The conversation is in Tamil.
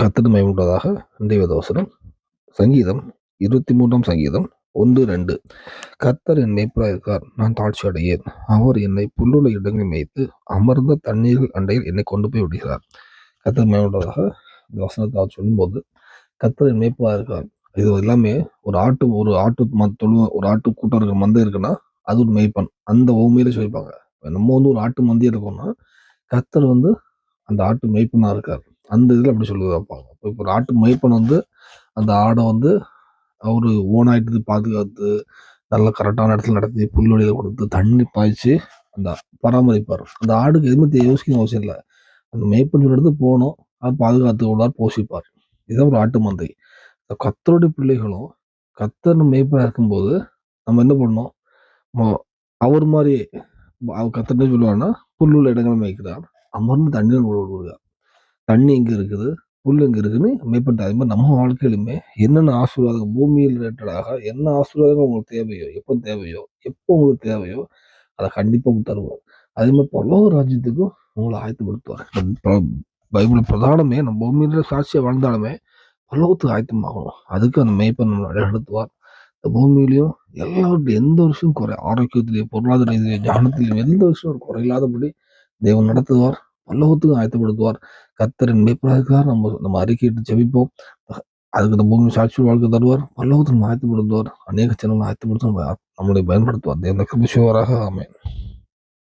கத்தது மயமுண்டதாக இன்றைய தோசனம் சங்கீதம் இருபத்தி மூன்றாம் சங்கீதம் ஒன்று ரெண்டு. கத்தர் என் மேய்ப்பராக இருக்கார் நான் தாழ்ச்சி அடையேன். அவர் என்னை புல்லுள்ள இடங்களில் மேய்த்து அமர்ந்த தண்ணீர்கள் அண்டையில் என்னை கொண்டு போய் விடுகிறார். கத்தர் மயமுண்டதாக இந்த வசனத்தை அவர் சொல்லும்போது கத்தர் என் மேய்ப்பராக இருக்கார் இது எல்லாமே ஒரு ஆட்டு ஒரு ஆட்டு ம தொழு ஒரு ஆட்டு கூட்டம் இருக்கிற மந்தை இருக்குன்னா அது ஒரு மெய்ப்பன். அந்த ஓமையில சொல்லிப்பாங்க. நம்ம வந்து ஒரு ஆட்டு மந்தி இருக்கோம்னா கத்தர் வந்து அந்த ஆட்டு மெய்ப்பனாக இருக்கார். அந்த இதில் அப்படி சொல்லி வைப்பாங்க இப்போ இப்போ ஒரு ஆட்டு மைப்பன் வந்து அந்த ஆடை வந்து அவர் ஓனாயிட்டு பாதுகாத்து நல்லா கரெக்டான இடத்துல நடத்தி புல்வெளியில் கொடுத்து தண்ணி பாய்ச்சி அந்த பராமரிப்பார். அந்த ஆடுக்கு எதுவுமே தெ- யோசிக்கணும் அவசியம் இல்லை. அந்த மேய்ப்பன் சொல்ற இடத்துக்கு போகணும். அது பாதுகாத்து உள்ளார் போஷிப்பார். இதுதான் ஒரு ஆட்டு மந்தை. இந்த கத்தருடைய பிள்ளைகளும் கத்தர் மேய்ப்பனாக இருக்கும்போது நம்ம என்ன பண்ணணும்? அவர் மாதிரி அவர் கத்தர் சொல்லுவாங்கன்னா புல்லுள்ள இடங்களை மேய்க்கிறார். அமர்ந்து தண்ணீர் விடுவார் தண்ணி இங்கே இருக்குது? புல் இங்கே இருக்குன்னு மேம்பட்டு அதே மாதிரி நம்ம வாழ்க்கையிலுமே என்னென்ன ஆசீர்வாதம் பூமியில் ரிலேட்டடாக என்ன ஆசீர்வாதங்கள் உங்களுக்கு தேவையோ எப்போ தேவையோ எப்போ உங்களுக்கு தேவையோ அதை கண்டிப்பாக உங்களுக்கு தருவோம் அதே மாதிரி பல்லவ ராஜ்யத்துக்கும் உங்களை ஆயத்தப்படுத்துவார். ப- பைபிள் பிரதானமே நம்ம பூமியில் சாட்சியாக வாழ்ந்தாலுமே பல்லவத்துக்கு ஆயத்தமாகணும். அதுக்கு அந்த மேய்ப்பன் நம்மளை வழிநடத்துவார். இந்த பூமியிலையும் எல்லாவற்றையும் எந்த விஷயம் குறை ஆரோக்கியத்திலையும் பொருளாதார ரீதியிலையும் ஞானத்திலையும் எந்த விஷயம் ஒரு குறையில்லாதபடி தேவன் நடத்துவார். பல்லவத்துக்கும் ஆயத்தப்படுத்துவார். கர்த்தரின் மேய்ப்பராக நம்ம நம்ம அறிக்கையிட்டு ஜெபிப்போம். அதுக்கு இந்த பூமி சாட்சி வாழ்க்கை தருவார். பல்லவத்துக்கு ஆயத்தப்படுத்துவார். அநேக ஜனங்களை ஆயத்தப்படுத்த நம்ம நம்மளை பயன்படுத்துவார். தேவ கிருபிசுவராக ஆமென்.